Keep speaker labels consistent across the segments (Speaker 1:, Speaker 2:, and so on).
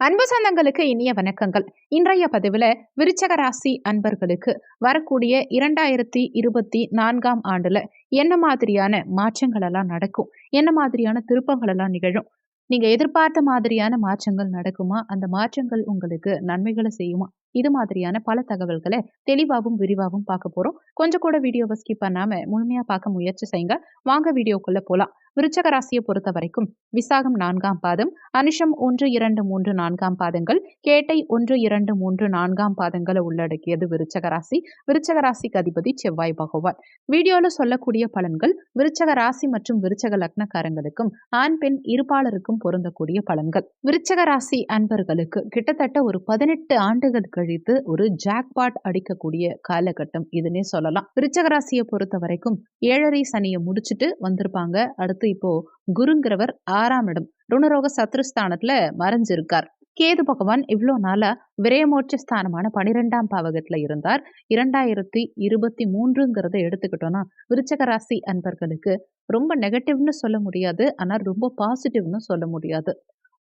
Speaker 1: அன்பு சொந்தங்களுக்கு இனிய வணக்கங்கள். இன்றைய பதிவில் விருச்சக ராசி அன்பர்களுக்கு வரக்கூடிய இரண்டாயிரத்தி இருபத்தி நான்காம் ஆண்டுல என்ன மாதிரியான மாற்றங்கள் எல்லாம் நடக்கும்? என்ன மாதிரியான திருப்பங்கள் எல்லாம் நிகழும்? நீங்க எதிர்பார்த்த மாதிரியான மாற்றங்கள் நடக்குமா? அந்த மாற்றங்கள் உங்களுக்கு நன்மைகளை செய்யுமா? இது மாதிரியான பல தகவல்களை தெளிவாகவும் விரிவாகவும் பார்க்க போறோம். கொஞ்சம் கூட வீடியோவை ஸ்கிப் பண்ணாம முழுமையா பார்க்க முயற்சி செய்யுங்க. வாங்க வீடியோக்குள்ள போகலாம் விருச்சக ராசியை பொறுத்த வரைக்கும் விசாகம் நான்காம் பாதம் அனுஷம் ஒன்று இரண்டு மூன்று நான்காம் பாதங்கள் கேட்டை ஒன்று இரண்டு மூன்று நான்காம் பாதங்களை உள்ளடக்கியது விருச்சக ராசி விருச்சக ராசிக்கு அதிபதி செவ்வாய் பகவான். வீடியோல சொல்லக்கூடிய பலன்கள் விருச்சக ராசி மற்றும் விருச்சக லக்னக்காரங்களுக்கும் ஆண் பெண் இருபாளருக்கும் பொருந்தக்கூடிய பலன்கள். விருச்சக ராசி அன்பர்களுக்கு கிட்டத்தட்ட ஒரு பதினெட்டு ஆண்டுகள் கழித்து ஒரு ஜாக்பாட் அடிக்கக்கூடிய காலகட்டம் இதுன்னே சொல்லலாம். விருச்சக ராசியை பொறுத்த வரைக்கும் ஏழரை சனியை முடிச்சுட்டு வந்திருப்பாங்க. அடுத்து இப்போ குருங்கிறவர் ஆறாம் இடம். ருணரோக சத்ருஸ்தானத்துல மறைஞ்சிருக்கார். கேது பகவான் இவ்வளோ நாளா விரயமோட்ச ஸ்தானமான பனிரெண்டாம் பாவகத்துல இருந்தார். இரண்டாயிரத்தி இருபத்தி மூன்றுங்கிறத எடுத்துக்கிட்டோம்னா விருச்சக ராசி அன்பர்களுக்கு ரொம்ப நெகட்டிவ்னு சொல்ல முடியாது. ஆனால் ரொம்ப பாசிட்டிவ்னு சொல்ல முடியாது.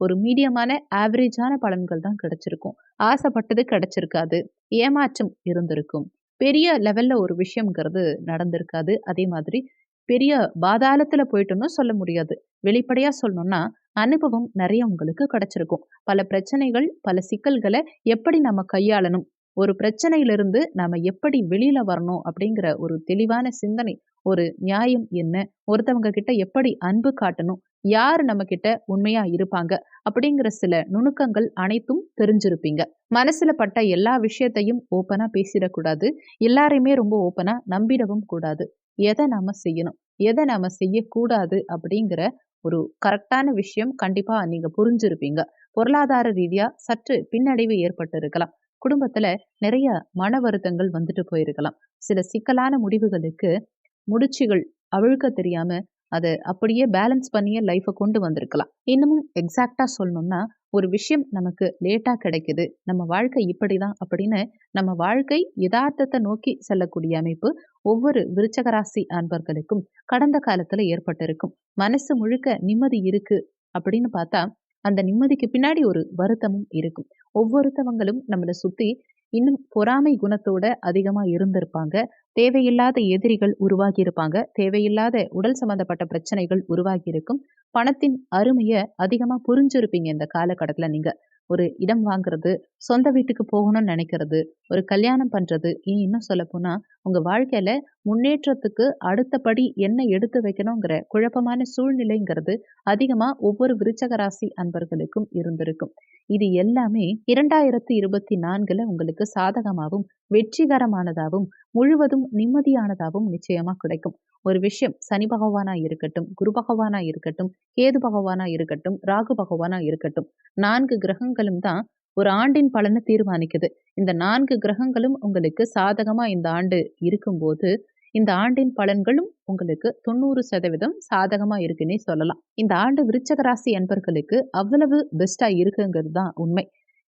Speaker 1: ஒரு மீடியமான ஆவரேஜான பலன்கள் தான் கிடைச்சிருக்கும். ஆசைப்பட்டது கிடைச்சிருக்காது. ஏமாற்றம் இருந்திருக்கும். பெரிய லெவல்ல ஒரு விஷயம்ங்கிறது நடந்திருக்காது. அதே மாதிரி பெரிய பாதாளத்தில் போயிட்டோன்னு சொல்ல முடியாது. வெளிப்படையாக சொல்லணும்னா அனுபவம் நிறைய உங்களுக்கு கிடைச்சிருக்கும். பல பிரச்சனைகள் பல சிக்கல்களை எப்படி நம்ம கையாளணும்? ஒரு பிரச்சனையிலிருந்து நம்ம எப்படி வெளியில வரணும் அப்படிங்கிற ஒரு தெளிவான சிந்தனை ஒரு நியாயம் என்ன? ஒருத்தவங்க கிட்ட எப்படி அன்பு காட்டணும்? யார் நம்ம கிட்ட உண்மையா இருப்பாங்க? அப்படிங்கிற சில நுணுக்கங்கள் அனைத்தும் தெரிஞ்சிருப்பீங்க. மனசுல பட்ட எல்லா விஷயத்தையும் ஓப்பனா பேசிடக்கூடாது. எல்லாரையுமே ரொம்ப ஓப்பனா நம்பிடவும் கூடாது. எதை நாம செய்யணும்? எதை நாம செய்யக்கூடாது? அப்படிங்கிற ஒரு கரெக்டான விஷயம் கண்டிப்பா நீங்க புரிஞ்சிருப்பீங்க. பொருளாதார ரீதியா சற்று பின்னடைவு ஏற்பட்டு இருக்கலாம் குடும்பத்துல நிறைய மன வருத்தங்கள் வந்துட்டு போயிருக்கலாம். சில சிக்கலான முடிவுகளுக்கு முடிச்சுகள் அவிழ்க்க தெரியாம அதை அப்படியே பேலன்ஸ் பண்ணியே லைஃப்பை கொண்டு வந்திருக்கலாம். இன்னமும் எக்ஸாக்டாக சொல்லணும்னா ஒரு விஷயம் நமக்கு லேட்டாக கிடைக்குது. நம்ம வாழ்க்கை இப்படி தான் அப்படின்னு நம்ம வாழ்க்கை யதார்த்தத்தை நோக்கி செல்லக்கூடிய அமைப்பு ஒவ்வொரு விருச்சகராசி அன்பர்களுக்கும் கடந்த காலத்தில் ஏற்பட்டிருக்கும். மனசு முழுக்க நிம்மதி இருக்கு அப்படின்னு பார்த்தா அந்த நிம்மதிக்கு பின்னாடி ஒரு வருத்தமும் இருக்கும். ஒவ்வொருத்தவங்களும் நம்மளை சுற்றி இன்னும் பொறாமை குணத்தோட அதிகமாக இருந்திருப்பாங்க. தேவையில்லாத எதிரிகள் உருவாகியிருப்பாங்க. தேவையில்லாத உடல் சம்பந்தப்பட்ட பிரச்சனைகள் உருவாகி இருக்கும் பணத்தின் அருமையை அதிகமாக புரிஞ்சிருப்பீங்க இந்த காலகட்டத்தில் நீங்கள் ஒரு இடம் வாங்குறது சொந்த வீட்டுக்கு போகணும்னு நினைக்கிறது ஒரு கல்யாணம் பண்ணுறது இன்னும் சொல்லப்போனால் உங்கள் வாழ்க்கையில் முன்னேற்றத்துக்கு அடுத்தபடி என்ன எடுத்து வைக்கணுங்கிற குழப்பமான சூழ்நிலைங்கிறது அதிகமாக ஒவ்வொரு விருச்சக ராசி அன்பர்களுக்கும் இருந்திருக்கும். இது எல்லாமே இரண்டாயிரத்தி இருபத்தி நான்குல உங்களுக்கு சாதகமாகவும் வெற்றிகரமானதாகவும் முழுவதும் நிம்மதியானதாகவும் நிச்சயமா கிடைக்கும். ஒரு விஷயம் சனி பகவானா இருக்கட்டும் குரு பகவானா இருக்கட்டும் கேது பகவானா இருக்கட்டும் ராகு பகவானா இருக்கட்டும் நான்கு கிரகங்களும் தான் ஒரு ஆண்டின் பலனை தீர்மானிக்குது. இந்த நான்கு கிரகங்களும் உங்களுக்கு சாதகமா இந்த ஆண்டு இருக்கும்போது இந்த ஆண்டின் பலன்களும் உங்களுக்கு தொண்ணூறு சதவீதம் சாதகமா இருக்குன்னே சொல்லலாம். இந்த ஆண்டு விருச்சக ராசி அன்பர்களுக்கு அவ்வளவு பெஸ்டா இருக்குங்கிறது தான் உண்மை.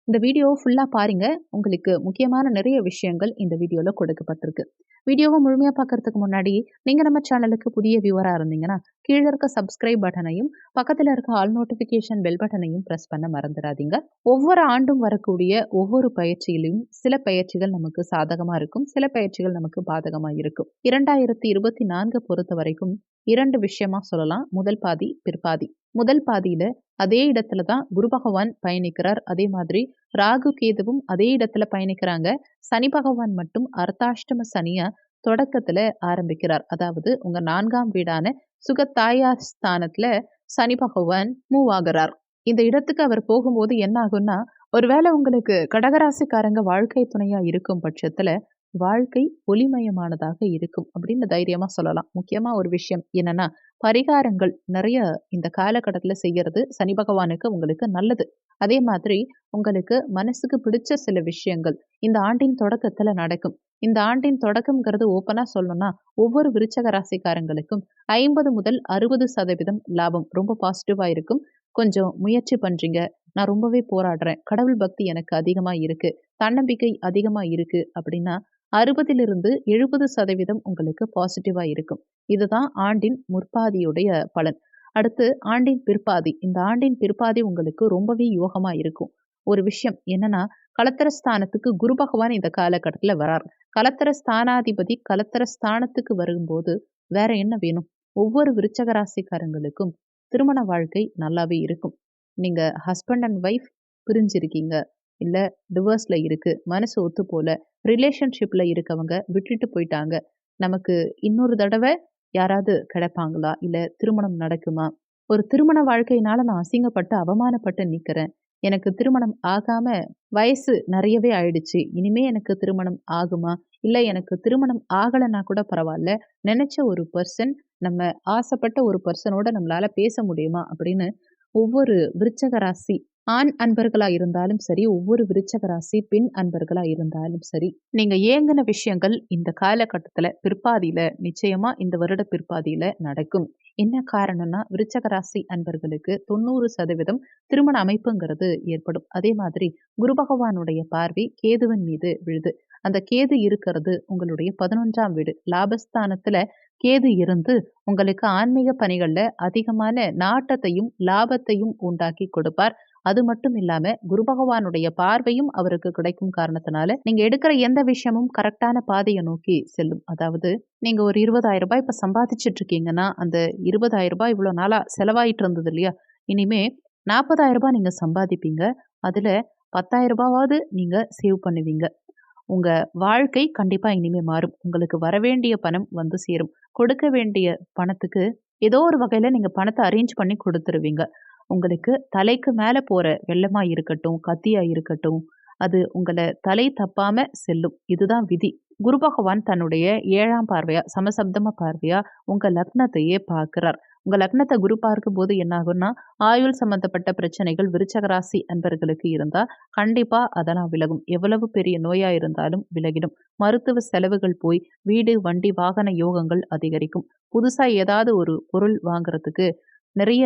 Speaker 1: இந்த வீடியோ ஃபுல்லாக பாருங்கள் உங்களுக்கு முக்கியமான நிறைய விஷயங்கள் இந்த வீடியோவில் கொடுக்கப்பட்டிருக்கு. வீடியோவை முழுமையாக பார்க்கறதுக்கு முன்னாடி நீங்கள் நம்ம சேனலுக்கு புதிய வியூவராக இருந்தீங்கன்னா கீழே இருக்க சப்ஸ்கிரைப் பட்டனையும் பக்கத்தில் இருக்க ஆல் நோட்டிஃபிகேஷன் பெல் பட்டனையும் ப்ரெஸ் பண்ண மறந்துடாதீங்க. ஒவ்வொரு ஆண்டும் வரக்கூடிய ஒவ்வொரு பயிற்சியிலையும் சில பயிற்சிகள் நமக்கு சாதகமாக இருக்கும் சில பயிற்சிகள் நமக்கு பாதகமாக இருக்கும். இரண்டாயிரத்தி இருபத்தி நான்கு பொறுத்த வரைக்கும் இரண்டு விஷயமா சொல்லலாம். முதல் பாதி பிற்பாதி. முதல் பாதியில அதே இடத்துல தான் குரு பகவான் பயணிக்கிறார். அதே மாதிரி ராகு கேதுவும் அதே இடத்துல பயணிக்கிறாங்க. சனி பகவான் மட்டும் அர்த்தாஷ்டம சனிய தொடக்கத்துல ஆரம்பிக்கிறார். அதாவது உங்க நான்காம் வீடான சுகத்தாயார் ஸ்தானத்துல சனி பகவான் மூவ் ஆகிறார். இந்த இடத்துக்கு அவர் போகும்போது என்ன ஆகும்னா ஒருவேளை உங்களுக்கு கடகராசிக்காரங்க வாழ்க்கை துணையா இருக்கும் பட்சத்துல வாழ்க்கை ஒளிமயமானதாக இருக்கும் அப்படின்னு தைரியமா சொல்லலாம். முக்கியமா ஒரு விஷயம் என்னன்னா பரிகாரங்கள் நிறைய இந்த காலகட்டத்தில் செய்யறது சனி பகவானுக்கு உங்களுக்கு நல்லது. அதே மாதிரி உங்களுக்கு மனசுக்கு பிடிச்ச சில விஷயங்கள் இந்த ஆண்டின் தொடக்கத்துல நடக்கும். இந்த ஆண்டின் தொடக்கம்ங்கிறது ஓப்பனா சொல்லணும்னா ஒவ்வொரு விருச்சக ராசிக்காரங்களுக்கும் ஐம்பது முதல் அறுபது சதவீதம் லாபம். ரொம்ப பாசிட்டிவா இருக்கும். கொஞ்சம் முயற்சி பண்றீங்க. நான் ரொம்பவே போராடுறேன். கடவுள் பக்தி எனக்கு அதிகமா இருக்கு. தன்னம்பிக்கை அதிகமா இருக்கு அப்படின்னா அறுபதிலிருந்து எழுபது சதவீதம் உங்களுக்கு பாசிட்டிவாக இருக்கும். இதுதான் ஆண்டின் முற்பாதியுடைய பலன். அடுத்து ஆண்டின் பிற்பாதி. இந்த ஆண்டின் பிற்பாதி உங்களுக்கு ரொம்பவே யோகமாக இருக்கும். ஒரு விஷயம் என்னன்னா கலத்தர ஸ்தானத்துக்கு குரு பகவான் இந்த காலகட்டத்தில் வரார். கலத்தர ஸ்தானாதிபதி கலத்தர ஸ்தானத்துக்கு வரும்போது வேற என்ன வேணும்? ஒவ்வொரு விருச்சகராசிக்காரங்களுக்கும் திருமண வாழ்க்கை நல்லாவே இருக்கும். நீங்க ஹஸ்பண்ட் அண்ட் ஒய்ஃப் பிரிஞ்சிருக்கீங்க. இல்லை டிவோர்ஸில் இருக்குது மனசு ஒத்து போல ரிலேஷன்ஷிப்பில் இருக்கவங்க விட்டுட்டு போயிட்டாங்க. நமக்கு இன்னொரு தடவை யாராவது கிடைப்பாங்களா? இல்லை திருமணம் நடக்குமா? ஒரு திருமண வாழ்க்கையினால நான் அசிங்கப்பட்டு அவமானப்பட்டு நிற்கிறேன் எனக்கு திருமணம் ஆகாம வயசு நிறையவே ஆயிடுச்சு. இனிமே எனக்கு திருமணம் ஆகுமா? இல்லை எனக்கு திருமணம் ஆகலைன்னா கூட பரவாயில்ல. நினைச்ச ஒரு பர்சன் நம்ம ஆசைப்பட்ட ஒரு பர்சனோட நம்மளால பேச முடியுமா? அப்படின்னு ஒவ்வொரு விருச்சக ராசி ஆண் அன்பர்களா இருந்தாலும் சரி ஒவ்வொரு விருச்சக ராசி பெண் அன்பர்களா இருந்தாலும் சரி நீங்க ஏங்கின விஷயங்கள் இந்த காலகட்டத்துல பிற்பாதியில நிச்சயமா இந்த வருட பிற்பாதியில நடக்கும். என்ன காரணம்னா விருச்சக ராசி அன்பர்களுக்கு தொண்ணூறு சதவீதம் திருமண அமைப்புங்கிறது ஏற்படும். அதே மாதிரி குரு பகவானுடைய பார்வை கேதுவன் மீது விழுது. அந்த கேது இருக்கிறது உங்களுடைய பதினொன்றாம் வீடு. லாபஸ்தானத்துல கேது இருந்து உங்களுக்கு ஆன்மீக பணிகள்ல அதிகமான நாட்டத்தையும் லாபத்தையும் உண்டாக்கி கொடுப்பார். அது மட்டும் இல்லாம குரு பகவானுடைய பார்வையும் அவருக்கு கிடைக்கும் காரணத்தினால நீங்க எடுக்கிற எந்த விஷயமும் கரெக்டான பாதையை நோக்கி செல்லும். அதாவது நீங்க ஒரு இருபதாயிரம் ரூபாய் இப்ப சம்பாதிச்சிட்டு இருக்கீங்கன்னா அந்த இருபதாயிரம் ரூபாய் இவ்வளவு நாளா செலவாயிட்டு இருந்தது இல்லையா? இனிமே நாற்பதாயிரம் ரூபாய் நீங்க சம்பாதிப்பீங்க. அதுல பத்தாயிரம் ரூபாவது நீங்க சேவ் பண்ணுவீங்க. உங்க வாழ்க்கை கண்டிப்பா இனிமே மாறும். உங்களுக்கு வரவேண்டிய பணம் வந்து சேரும். கொடுக்க வேண்டிய பணத்துக்கு ஏதோ ஒரு வகையில நீங்க பணத்தை அரேஞ்ச் பண்ணி கொடுத்துருவீங்க. உங்களுக்கு தலைக்கு மேலே போகிற வெள்ளமாக இருக்கட்டும் கத்தியாக இருக்கட்டும் அது உங்களை தலை தப்பாம செல்லும். இதுதான் விதி. குரு பகவான் தன்னுடைய ஏழாம் பார்வையா சமசப்தம பார்வையா உங்க லக்னத்தையே பார்க்கிறார். உங்க லக்னத்தை குரு பார்க்கும் போது என்ன ஆகும்னா ஆயுள் சம்பந்தப்பட்ட பிரச்சனைகள் விருச்சகராசி அன்பர்களுக்கு இருந்தா கண்டிப்பா அதெல்லாம் விலகும். எவ்வளவு பெரிய நோயா இருந்தாலும் விலகிடும். மருத்துவ செலவுகள் போய் வீடு வண்டி வாகன யோகங்கள் அதிகரிக்கும். புதுசா ஏதாவது ஒரு பொருள் வாங்குறதுக்கு நிறைய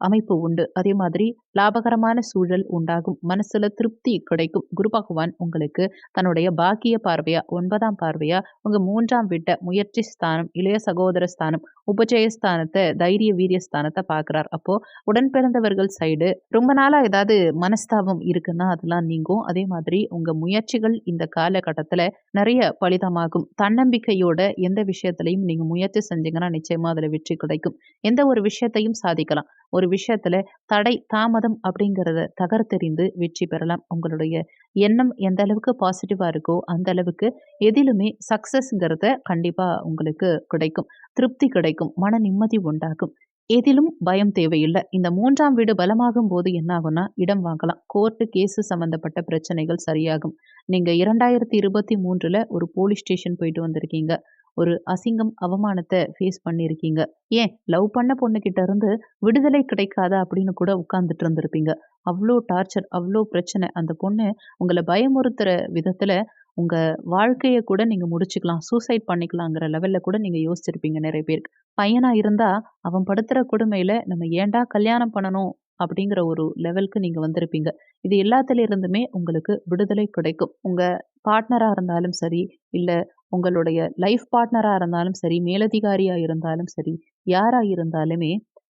Speaker 1: அமைப்பு உண்டு. அதே மாதிரி லாபகரமான சூழல் உண்டாகும். மனசுல திருப்தி கிடைக்கும். குரு பகவான் உங்களுக்கு தன்னுடைய பாக்கிய பார்வையா ஒன்பதாம் பார்வையா உங்க மூன்றாம் வீட்டை முயற்சி ஸ்தானம் இளைய சகோதர ஸ்தானம் உபஜயஸ்தானத்தை தைரிய வீரிய ஸ்தானத்தை பார்க்குறார். அப்போ உடன் பிறந்தவர்கள் சைடு ரொம்ப நாளா ஏதாவது மனஸ்தாபம் இருக்குன்னா அதெல்லாம் நீங்கும். அதே மாதிரி உங்க முயற்சிகள் இந்த காலகட்டத்தில் நிறைய பலிதமாகும். தன்னம்பிக்கையோட எந்த விஷயத்திலையும் நீங்க முயற்சி செஞ்சீங்கன்னா நிச்சயமா அதுல வெற்றி கிடைக்கும். எந்த ஒரு விஷயத்தையும் சாதிக்கலாம். ஒரு விஷயத்துல தடை தாமதம் அப்படிங்கிறத தகர்த்தெறிந்து வெற்றி பெறலாம். உங்களுடைய எண்ணம் எந்த அளவுக்கு பாசிட்டிவாக இருக்கோ அந்த அளவுக்கு எதிலுமே சக்ஸஸ்ங்கிறத கண்டிப்பாக உங்களுக்கு கிடைக்கும். திருப்தி கிடைக்கும். மன நிம்மதி உண்டாகும் எதிலும் பயம் தேவையில்லை. இந்த மூன்றாம் வீடு பலமாகும் போது என்ன ஆகும்னா இடம் வாங்கலாம். கோர்ட்டு கேஸு சம்மந்தப்பட்ட பிரச்சனைகள் சரியாகும். நீங்கள் இரண்டாயிரத்தி இருபத்தி மூன்றில் ஒரு போலீஸ் ஸ்டேஷன் போயிட்டு வந்திருக்கீங்க. ஒரு அசிங்கம் அவமானத்தை ஃபேஸ் பண்ணியிருக்கீங்க ஏன்? லவ் பண்ண பொண்ணுக்கிட்ட இருந்து விடுதலை கிடைக்காதா அப்படின்னு கூட உட்கார்ந்துட்டு இருந்திருப்பீங்க. அவ்வளோ டார்ச்சர் அவ்வளோ பிரச்சனை. அந்த பொண்ணு உங்களை பயமுறுத்துகிற விதத்தில் உங்கள் வாழ்க்கையை கூட நீங்கள் முடிச்சுக்கலாம். சூசைட் பண்ணிக்கலாங்கிற லெவலில் கூட நீங்கள் யோசிச்சிருப்பீங்க நிறைய பேருக்கு. பையனாக இருந்தால் அவன் படுத்துகிற கொடுமையில் நம்ம ஏண்டா கல்யாணம் பண்ணணும் அப்படிங்கிற ஒரு லெவலுக்கு நீங்கள் வந்திருப்பீங்க. இது எல்லாத்துலேருந்துமே உங்களுக்கு விடுதலை கிடைக்கும். உங்கள் பார்ட்னராக இருந்தாலும் சரி இல்லை உங்களுடைய லைஃப் பார்ட்னராக இருந்தாலும் சரி மேலதிகாரியாக இருந்தாலும் சரி யாராக இருந்தாலுமே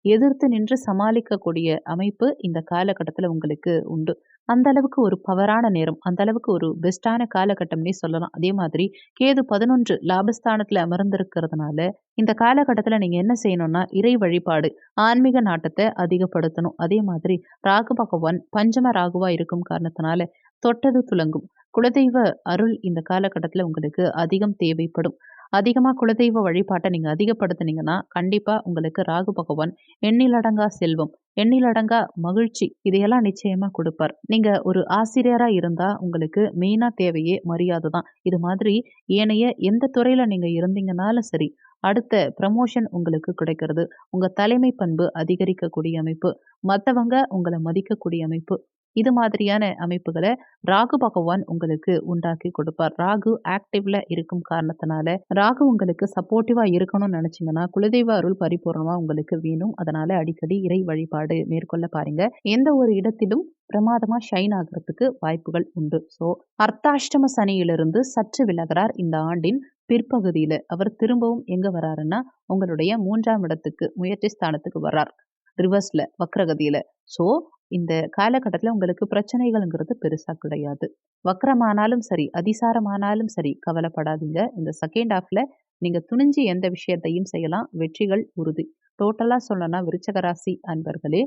Speaker 1: எதிர்த்து நின்று சமாளிக்கக்கூடிய அமைப்பு இந்த காலகட்டத்தில் உங்களுக்கு உண்டு. அந்த அளவுக்கு ஒரு பவரான நேரம் அந்த அளவுக்கு ஒரு பெஸ்டான காலகட்டம்னே சொல்லலாம். அதே மாதிரி கேது பதினொன்று லாபஸ்தானத்தில் அமர்ந்திருக்கிறதுனால இந்த காலகட்டத்தில் நீங்கள் என்ன செய்யணும்னா இறை வழிபாடு ஆன்மீக நாட்டத்தை அதிகப்படுத்தணும். அதே மாதிரி ராகு பகவான் பஞ்சம ராகுவா இருக்கும் காரணத்தினால தொட்டது துலங்கும். குலதெய்வ அருள் இந்த காலகட்டத்தில் உங்களுக்கு அதிகம் தேவைப்படும். அதிகமாக குலதெய்வ வழிபாட்டை நீங்கள் அதிகப்படுத்துனீங்கன்னா கண்டிப்பாக உங்களுக்கு ராகு பகவான் எண்ணிலடங்கா செல்வம் எண்ணிலடங்கா மகிழ்ச்சி இதையெல்லாம் நிச்சயமாக கொடுப்பார். நீங்கள் ஒரு ஆசிரியராக இருந்தால் உங்களுக்கு மெயினாக தேவையே மரியாதை தான். இது மாதிரி ஏனைய எந்த துறையில் நீங்கள் இருந்தீங்கனாலும் சரி அடுத்த ப்ரமோஷன் உங்களுக்கு கிடைக்கிறது. உங்கள் தலைமை பண்பு அதிகரிக்கக்கூடிய அமைப்பு. மற்றவங்க உங்களை மதிக்கக்கூடிய அமைப்பு. இது மாதிரியான அமைப்புகளை ராகு பகவான் உங்களுக்கு உண்டாக்கி கொடுப்பார். ராகு ஆக்டிவ்ல இருக்கும் காரணத்தினால ராகு உங்களுக்கு சப்போர்ட்டிவா இருக்கணும்னு நினைச்சீங்கன்னா குலதெய்வ அருள் பரிபூர்ணமா உங்களுக்கு வேணும். அதனால அடிக்கடி இறை வழிபாடு மேற்கொள்ள பாருங்க. எந்த ஒரு இடத்திலும் பிரமாதமா ஷைன் ஆகிறதுக்கு வாய்ப்புகள் உண்டு. ஸோ அர்த்தாஷ்டம சனியிலிருந்து சற்று விலகிறார் இந்த ஆண்டின் பிற்பகுதியில. அவர் திரும்பவும் எங்க வராருன்னா உங்களுடைய மூன்றாம் இடத்துக்கு முயற்சி ஸ்தானத்துக்கு வர்றார். ரிவர்ஸ்ல வக்ரகதியில. ஸோ இந்த காலகட்டத்தில் உங்களுக்கு பிரச்சனைகள்ங்கிறது பெருசாக கிடையாது. வக்கரமானாலும் சரி அதிசாரமானாலும் சரி கவலைப்படாதீங்க. இந்த செகண்ட் ஹாஃபில் நீங்கள் துணிஞ்சு எந்த விஷயத்தையும் செய்யலாம். வெற்றிகள் உறுதி. டோட்டலாக சொல்லணும்னா விருச்சகராசி அன்பர்களே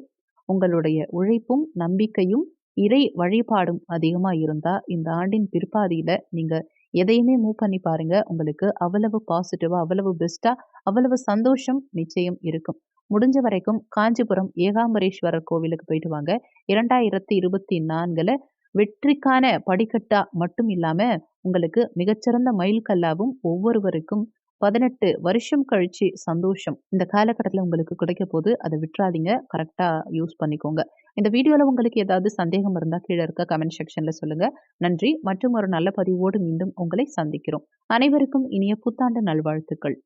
Speaker 1: உங்களுடைய உழைப்பும் நம்பிக்கையும் இறை வழிபாடும் அதிகமாக இருந்தால் இந்த ஆண்டின் பிற்பாதியில் நீங்கள் எதையுமே மூவ் பண்ணி பாருங்க. உங்களுக்கு அவ்வளவு பாசிட்டிவாக அவ்வளவு பெஸ்ட்டாக அவ்வளவு சந்தோஷம் நிச்சயம் இருக்கும். முடிஞ்ச வரைக்கும் காஞ்சிபுரம் ஏகாம்பரேஸ்வரர் கோவிலுக்கு போயிட்டு வாங்க. இரண்டாயிரத்தி இருபத்தி நான்கில் வெற்றிக்கான படிக்கட்டா மட்டும் இல்லாமல் உங்களுக்கு மிகச்சிறந்த மைல்கல்லாவும் ஒவ்வொருவருக்கும் பதினெட்டு வருஷம் கழிச்சு சந்தோஷம். இந்த காலகட்டத்தில் உங்களுக்கு கிடைக்க போது அதை விட்டுறாதீங்க. கரெக்டாக யூஸ் பண்ணிக்கோங்க. இந்த வீடியோவில் உங்களுக்கு ஏதாவது சந்தேகம் இருந்தால் கீழே இருக்க கமெண்ட் செக்ஷனில் சொல்லுங்கள் நன்றி. மற்றும் ஒரு நல்ல பதிவோடு மீண்டும் உங்களை சந்திக்கிறோம். அனைவருக்கும் இனிய புத்தாண்டு நல்வாழ்த்துக்கள்.